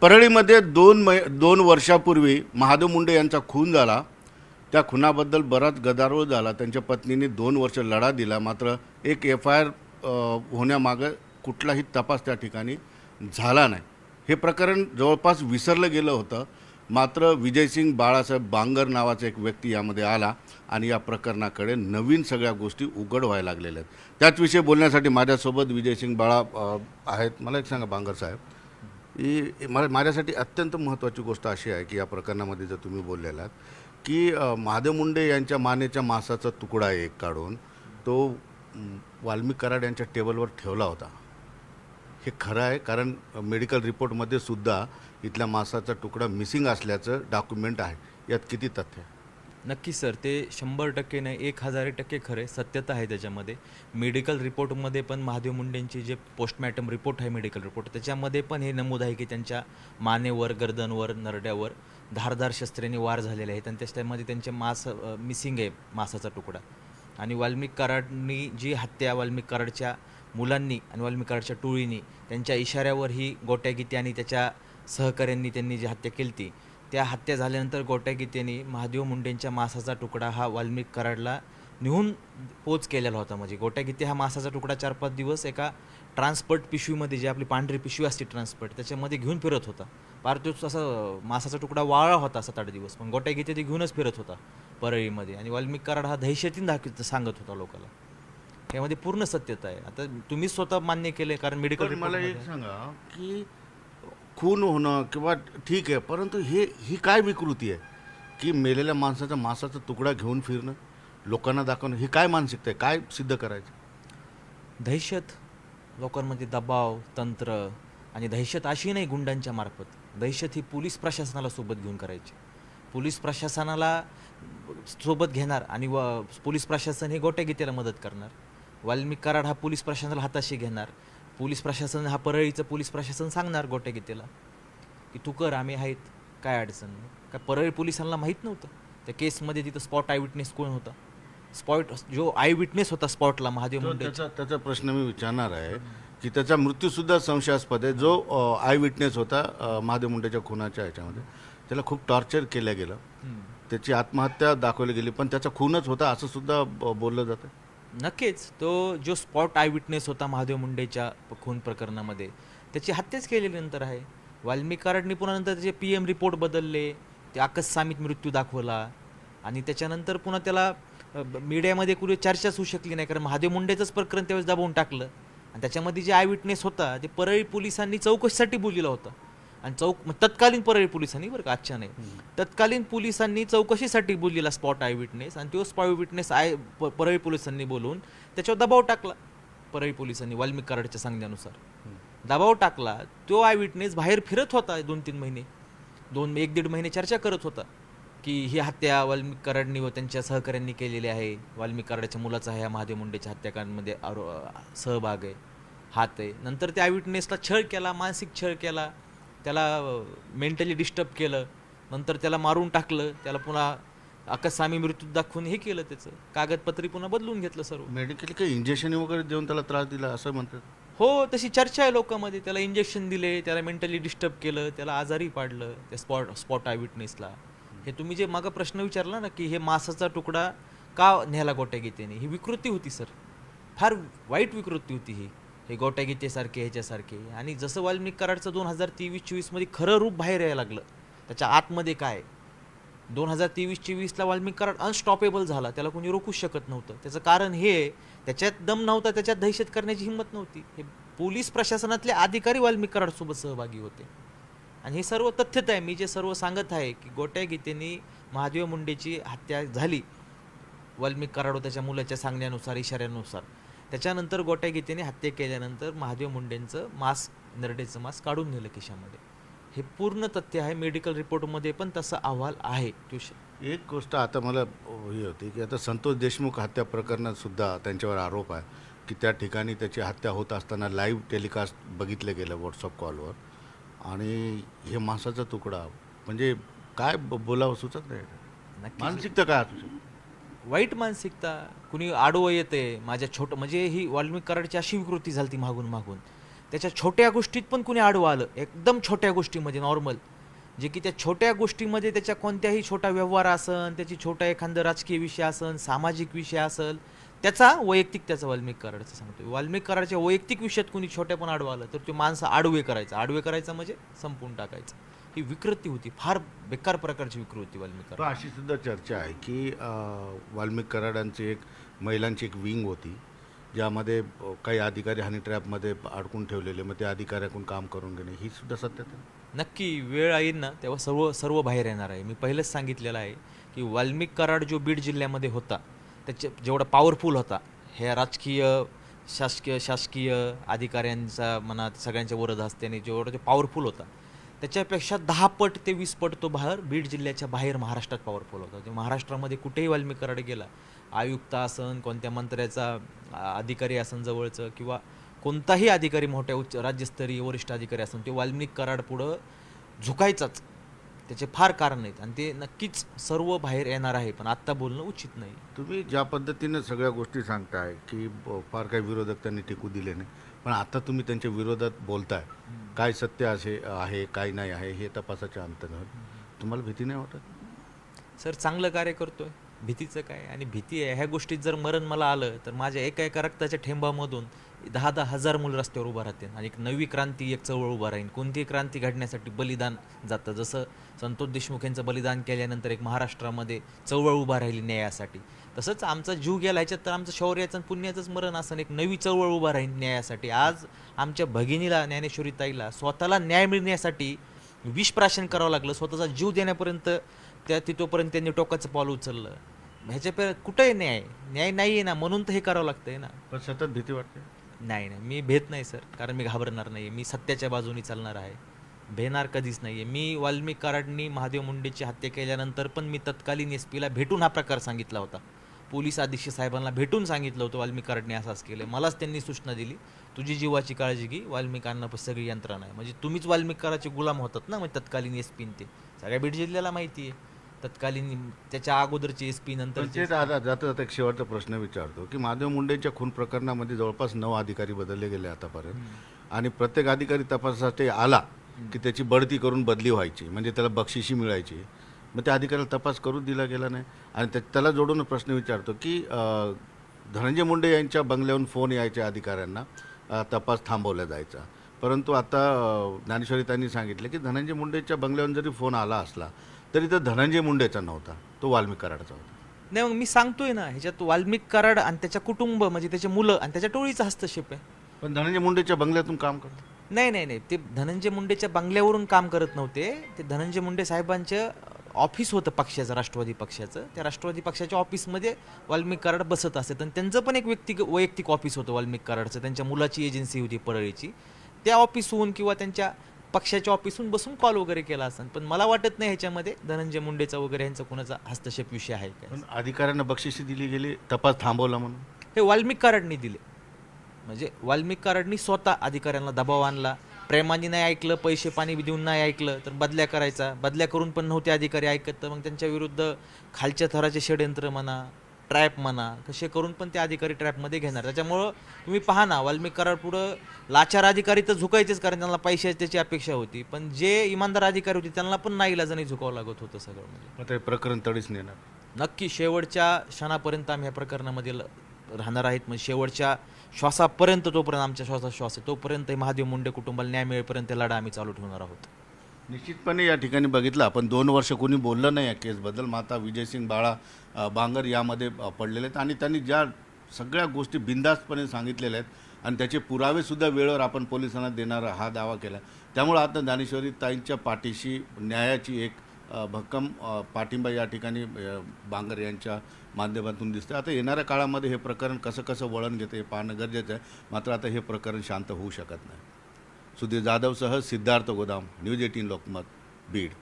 परळीमध्ये दोन मै दोन वर्षापूर्वी महादेव मुंडे यांचा खून झाला. त्या खुनाबद्दल बराच गदारोळ झाला. त्यांच्या पत्नीने दोन वर्ष लढा दिला. मात्र एक एफ आय आर होण्यामागं कुठलाही तपास त्या ठिकाणी झाला नाही. हे प्रकरण जवळपास विसरलं गेलं होतं. मात्र विजयसिंग बाळासाहेब बांगर नावाचा एक व्यक्ती यामध्ये आला आणि या प्रकरणाकडे नवीन सगळ्या गोष्टी उघड व्हायला लागलेल्या आहेत. त्याचविषयी बोलण्यासाठी माझ्यासोबत विजयसिंग बाळा आहेत. मला एक सांगा बांगर साहेब. ही माझ्यासाठी अत्यंत महत्त्वाची गोष्ट अशी आहे की या प्रकरणामध्ये जर तुम्ही बोललेला की महादेव मुंडे यांच्या मानेच्या मांसाचा तुकडा एक काढून तो वाल्मिक कराड यांच्या टेबलवर ठेवला होता. हे खरं आहे कारण मेडिकल रिपोर्टमध्ये सुद्धा इथल्या मांसाचा तुकडा मिसिंग असल्याचं डॉक्युमेंट आहे. यात किती तथ्य आहे? नक्की सर ते शंभर टक्के नाही एक हजार टक्के खरं सत्यता आहे त्याच्यामध्ये. मेडिकल रिपोर्टमध्ये पण महादेव मुंडेंची जे पोस्टमॅर्टम रिपोर्ट आहे मेडिकल रिपोर्ट त्याच्यामध्ये पण हे नमूद आहे की त्यांच्या मानेवर गर्दनवर नरड्यावर धारधार शस्त्रेने वार झालेले आहेत. आणि त्याच्यामध्ये त्यांचे मास मिसिंग आहे मासाचा तुकडा. आणि वाल्मिक कराडनी जी हत्या वाल्मिक कराडच्या मुलांनी आणि वाल्मिक कराडच्या टोळीनी त्यांच्या इशाऱ्यावर ही गोट्यागीती आणि त्याच्या सहकाऱ्यांनी त्यांनी जी हत्या केली ती त्या हत्या झाल्यानंतर गोट्यागीतेने महादेव मुंडेंच्या मासाचा तुकडा हा वाल्मिक कराडला निहून पोच केलेला होता. म्हणजे गोट्यागीते हा मासाचा तुकडा चार पाच दिवस एका ट्रान्सपर्ट पिशवीमध्ये जी आपली पांढरी पिशवी असते ट्रान्सपर्ट त्याच्यामध्ये घेऊन फिरत होता. पार तो असं मासाचा तुकडा वाळा होता सात आठ दिवस. पण गोट्यागीते ते घेऊनच फिरत होता परळीमध्ये. आणि वाल्मिक कराड हा दहशतीन दाखव सांगत होता लोकांना यामध्ये पूर्ण सत्यता आहे. आता तुम्ही स्वतः मान्य केले कारण मेडिकल मला एक सांगा की खून होणं किंवा ठीक आहे परंतु हे ही काय विकृती आहे? की मेलेल्या माणसाचा मांसाचा तुकडा घेऊन फिरणं लोकांना दाखवणं ही काय मानसिकता आहे? काय सिद्ध करायचं? दहशत लोकांमध्ये दबाव तंत्र आणि दहशत अशी नाही गुंडांच्या मार्फत. दहशत ही पोलीस प्रशासनाला सोबत घेऊन करायची. पोलीस प्रशासनाला सोबत घेणार आणि व पोलीस प्रशासन हे गोट्यागीतेला मदत करणार. वाल्मिक कराड हा पोलीस प्रशासनाला हाताशी घेणार. पोलीस प्रशासन हा परळीचं पोलीस प्रशासन सांगणार गोट्यागीतेला की तू कर आम्ही आहेत काय अडचण नाही. काय परळी पोलिसांना माहीत नव्हतं? त्या केसमध्ये तिथं स्पॉट आय विटनेस कोण होता? स्पॉट जो आय विटनेस होता स्पॉटला महादेव मुंडे त्याचा त्याचा प्रश्न मी विचारणार आहे की त्याचा मृत्यूसुद्धा संशयास्पद आहे. जो आय विटनेस होता महादेव मुंडेच्या खुनाच्या ह्याच्यामध्ये त्याला खूप टॉर्चर केलं गेलं. त्याची आत्महत्या दाखवली गेली पण त्याचा खूनच होता असं सुद्धा बोललं जातं. नक्कीच. तो जो स्पॉट आय विटनेस होता महादेव मुंडेच्या खून प्रकरणामध्ये त्याची हत्याच केलेली नंतर आहे. वाल्मिक कराडनी पुन्हा नंतर त्याचे पी एम रिपोर्ट बदलले ते आकस्मिक मृत्यू दाखवला आणि त्याच्यानंतर पुन्हा त्याला मीडियामध्ये कुठे चर्चाच होऊ शकली नाही कारण महादेव मुंडेचंच प्रकरण त्यावेळेस दाबवून टाकलं. आणि त्याच्यामध्ये जे आय विटनेस होता ते परळी पोलिसांनी चौकशीसाठी बोललेला होता. आणि चौक मग तत्कालीन परळी पोलिसांनी बरं का आजच्या नाही. तत्कालीन पोलिसांनी चौकशीसाठी बोललेला स्पॉट आय विटनेस आणि तो स्पॉट विटनेस आय प- परळी पोलिसांनी बोलून त्याच्यावर दबाव टाकला. परळी पोलिसांनी वाल्मिक कराडच्या सांगण्यानुसार. दबाव टाकला. तो आय विटनेस बाहेर फिरत होता दोन तीन महिने. दोन एक दीड महिने चर्चा करत होता की ही हत्या वाल्मिक कराडनी व त्यांच्या सहकाऱ्यांनी केलेली आहे. वाल्मिक कराडाच्या मुलाचा ह्या महादेव मुंडेच्या हत्याकांडमध्ये आरो सहभाग आहे हात आहे. नंतर त्या विटनेसला छळ केला मानसिक छळ केला. त्याला मेंटली डिस्टर्ब केलं नंतर त्याला मारून टाकलं त्याला पुन्हा अकस्मामी मृत्यू दाखवून हे केलं त्याचं. कागदपत्री पुन्हा बदलून घेतलं सर्व. मेडिकल काही इंजेक्शन वगैरे देऊन त्याला त्रास दिला असं म्हणतात? हो तशी चर्चा आहे लोकांमध्ये. त्याला इंजेक्शन दिले त्याला मेंटली डिस्टर्ब केलं त्याला आजारी पाडलं त्या स्पॉट स्पॉट आय विटनेसला हे तुम्ही जे मागं प्रश्न विचारला ना की हे मासाचा तुकडा का न्यायला गोट्यागीतेने ही विकृती होती सर. फार वाईट विकृती होती ही. हे गोट्या गीतेसारखे ह्याच्यासारखे आणि जसं वाल्मिक कराडचं दोन हजार तेवीस चोवीसमध्ये खरं रूप बाहेर यायला लागलं. त्याच्या आतमध्ये काय? दोन हजार तेवीस चोवीसला वाल्मिक कराड अनस्टॉपेबल झाला. त्याला कोणी रोखूच शकत नव्हतं. त्याचं कारण हे त्याच्यात दम नव्हता त्याच्यात दहशत करण्याची हिंमत नव्हती. हे पोलीस प्रशासनातले अधिकारी वाल्मिक कराडसोबत सहभागी होते. आणि हे सर्व तथ्यता आहे. मी जे सर्व सांगत आहे की गोट्या गीतेने महादेव मुंडेची हत्या झाली. वाल्मिक कराड त्याच्या मुलाच्या सांगण्यानुसार इशाऱ्यानुसार. त्याच्यानंतर गोट्या गीतेने हत्या केल्यानंतर महादेव मुंडेंचं मास्क नरडेचं मास्क काढून नेलं खिशामध्ये हे पूर्ण तथ्य आहे. मेडिकल रिपोर्टमध्ये पण तसा अहवाल आहे श- एक गोष्ट आता मला ही होती की आता संतोष देशमुख हत्या प्रकरणात सुद्धा त्यांच्यावर आरोप आहे की त्या ठिकाणी त्याची हत्या होत असताना लाईव्ह टेलिकास्ट बघितलं गेलं व्हॉट्सअप कॉलवर आणि हे मांसाचा तुकडा म्हणजे काय ब- बोलावं सुचत नाही. मानसिकता काय असू शकते? वाईट मानसिकता कुणी आडवं येते माझ्या छोटं म्हणजे ही वाल्मिक कराडची अशी विकृती झाली ती मागून मागून. त्याच्या छोट्या गोष्टीत पण कुणी आडवं आलं एकदम छोट्या गोष्टीमध्ये नॉर्मल जे की त्या छोट्या गोष्टीमध्ये त्याच्या कोणत्याही छोटा व्यवहार असन त्याची छोटा एखादं राजकीय विषय असन सामाजिक विषय असेल त्याचा वैयक्तिक त्याचा वाल्मिक कराडचं सांगतो वाल्मिक कराडच्या वैयक्तिक विषयात कुणी छोट्या पण आडवं आलं तर ते माणसं आडवे करायचं. आडवे करायचं म्हणजे संपवून टाकायचं. ही विकृती होती फार बेकार प्रकारची विकृती होती वाल्मिक अशी सुद्धा चर्चा आहे की वाल्मिक कराडांची एक महिलांची एक विंग होती ज्यामध्ये काही अधिकारी हनी ट्रॅपमध्ये अडकून ठेवलेले मग ते अधिकाऱ्याकडून काम करून घेणे ही सुद्धा सत्यता. नक्की वेळ येईल ना तेव्हा सर्व सर्व बाहेर येणार आहे मी पहिलेच सांगितलेलं आहे की वाल्मिक कराड जो बीड जिल्ह्यामध्ये होता त्याचे जेवढा पॉवरफुल होता ह्या राजकीय शासकीय शासकीय अधिकाऱ्यांचा म्हणा सगळ्यांच्या वरद असल्याने जेवढा जो पॉवरफुल होता त्याच्यापेक्षा दहा पट ते वीस पट तो बाहेर बीड जिल्ह्याच्या बाहेर महाराष्ट्रात पॉवरफुल होता. ते महाराष्ट्रामध्ये कुठेही वाल्मिक कराड गेला आयुक्त असन कोणत्या मंत्र्याचा अधिकारी असन जवळचं किंवा कोणताही अधिकारी मोठ्या उच्च राज्यस्तरीय वरिष्ठ अधिकारी असून ते वाल्मिक कराड पुढं झुकायचाच. त्याचे फार कारण आहेत. आणि ते नक्कीच सर्व बाहेर येणार आहे पण आत्ता बोलणं उचित नाही. तुम्ही ज्या पद्धतीने सगळ्या गोष्टी सांगताय की फार काही विरोधक त्यांनी टिकू दिले नाही पण आता तुम्ही त्यांच्या विरोधात बोलताय. काय सत्य असे आहे काय नाही आहे हे तपासाच्या अंतर्गत. तुम्हाला भीती नाही वाटत? सर चांगलं कार्य करतोय. भीतीचं काय? आणि भीती आहे ह्या गोष्टीत जर मरण मला आलं तर माझ्या एका एका रक्ताच्या ठेंबामधून दहा दहा हजार मुलं रस्त्यावर उभा राहतील. आणि एक नवी क्रांती एक चळवळ उभा राहील. कोणतीही क्रांती घडण्यासाठी बलिदान जातं. जसं संतोष देशमुख यांचं बलिदान केल्यानंतर एक महाराष्ट्रामध्ये चळवळ उभा राहिली न्यायासाठी. तसंच आमचा जीव गेला ह्याच्यात तर आमचं शौर्याचं आणि पुण्याचंच मरण असं एक नवी चळवळ उभा राहील न्यायासाठी. आज आमच्या भगिनीला ज्ञानेश्वरी ताईला स्वतःला न्याय मिळण्यासाठी विष प्राशन करावं लागलं. स्वतःचा जीव देण्यापर्यंत त्या तिथोपर्यंत त्यांनी टोकाचं पाऊल उचललं. ह्याच्या पे कुठंही न्याय न्याय नाही आहे ना म्हणून तर हे करावं लागतंय ना. पण सतत भीती वाटते? नाही नाही मी भेट नाही सर कारण मी घाबरणार नाही मी सत्याच्या बाजूनी चालणार आहे. भेणार कधीच नाही आहे मी वाल्मिक कराडनी महादेव मुंडेची हत्या केल्यानंतर पण मी तत्कालीन एस पीला भेटून हा प्रकार सांगितला होता. पोलीस अधीक्षक साहेबांना भेटून सांगितलं होतं वाल्मिक कराडने असंच केलं. मलाच त्यांनी सूचना दिली तुझी जीवाची काळजी घे वाल्मिकांना पण सगळी यंत्रणा आहे. म्हणजे तुम्हीच वाल्मिक कराचे गुलाम होतात ना म्हणजे तत्कालीन एस पीन ते. सगळ्या बीड जिल्ह्याला माहिती आहे तत्कालीन त्याच्या अगोदरचे एस पी नंतर आता जाता जाता एक शेवटचा प्रश्न विचारतो की महादेव मुंडेच्या खून प्रकरणामध्ये जवळपास नऊ अधिकारी बदलले गेले आतापर्यंत. आणि प्रत्येक अधिकारी तपासासाठी आला की त्याची बढती करून बदली व्हायची म्हणजे त्याला बक्षिशी मिळायची. मग त्या अधिकाऱ्याला तपास करू दिला गेला नाही. आणि त्या- त्याला जोडून प्रश्न विचारतो की धनंजय मुंडे यांच्या बंगल्याहून फोन यायच्या अधिकाऱ्यांना तपास थांबवला जायचा. परंतु आता ज्ञानेश्वरी त्यांनी सांगितलं की धनंजय मुंडेच्या बंगल्याहून जरी फोन आला असला तरी तो धनंजय मुंडेचा नव्हता. तो वाल्मिक कराडचा होता. नाही मग मी सांगतोय ना ह्याच्यात वाल्मिक कराड आणि त्याच्या कुटुंब म्हणजे त्याचे मुलं आणि त्याच्या टोळीचा हस्तक्षेप आहे. पण धनंजय मुंडेच्या बंगल्यातून काम करतो नाही नाही नाही. ते धनंजय मुंडेच्या बंगल्यावरून काम करत नव्हते. ते धनंजय मुंडे साहेबांचं ऑफिस होतं पक्षाचं राष्ट्रवादी पक्षाचं. त्या राष्ट्रवादी पक्षाच्या ऑफिसमध्ये वाल्मिक कराड बसत असत आणि त्यांचं पण एक व्यक्तिक वैयक्तिक ऑफिस होतं वाल्मिक कराडचं. त्यांच्या मुलाची एजन्सी होती परळीची. त्या ऑफिसहून किंवा त्यांच्या पक्षाच्या ऑफिसहून बसून कॉल वगैरे केला असेल पण मला वाटत नाही ह्याच्यामध्ये धनंजय मुंडेचा वगैरे यांचा कोणाचा हस्तक्षेप विषय आहे काय पण अधिकाऱ्यांना बक्षिसी दिली गेली तपास थांबवला म्हणून. हे वाल्मिक कराडनी दिले. म्हणजे वाल्मिक कराडनी स्वतः अधिकाऱ्यांना दबाव आणला. प्रेमाने नाही ऐकलं पैसे पाणी देऊन नाही ऐकलं तर बदल्या करायचा. बदल्या करून पण नव्हते अधिकारी ऐकत तर मग त्यांच्या विरुद्ध खालच्या थराचे षडयंत्र म्हणा ट्रॅप म्हणा कसे करून पण ते अधिकारी ट्रॅपमध्ये घेणार. त्याच्यामुळं तुम्ही पहा ना वाल्मिक कराड पुढं लाचार अधिकारी तर झुकायचेच कारण त्यांना पैशाची त्याची अपेक्षा होती. पण जे इमानदार अधिकारी होते त्यांना पण नाही इलाजाने झुकावं लागत होतं सगळं म्हणजे. ते प्रकरण तडीच नेणार. नक्की शेवटच्या क्षणापर्यंत आम्ही या प्रकरणामध्ये राहणार आहेत. म्हणजे शेवटच्या श्वासापर्यंत तोपर्यंत आमच्या श्वासाश्वास आहे. तोपर्यंत महादेव मुंडे कुटुंबाला न्याय मिळेपर्यंत लढा आम्ही चालू ठेवणार आहोत. निश्चितपणे या ठिकाणी बघितलं. आपण दोन वर्ष कोणी बोललं नाही या केसबद्दल. माता विजयसिंग बाळा बांगर यामध्ये पडलेले आहेत. आणि त्यांनी ज्या सगळ्या गोष्टी बिंदास्तपणे सांगितलेल्या आहेत आणि त्याचे पुरावेसुद्धा वेळेवर आपण पोलिसांना देणार हा दावा केला त्यामुळं आता ज्ञानेश्वरी ताईंच्या पाठीशी न्यायाची एक भक्कम पाठिंबा या ठिकाणी बांगर यांच्या माध्यमातून दिसते आता येणाऱ्या काळामध्ये हे प्रकरण कसं कसं वळण घेतं हे पाहणं गरजेचं आहे. मात्र आता हे प्रकरण शांत होऊ शकत नाही. सुधीर जाधवसह सिद्धार्थ गोदाम न्यूज एटीन लोकमत बीड.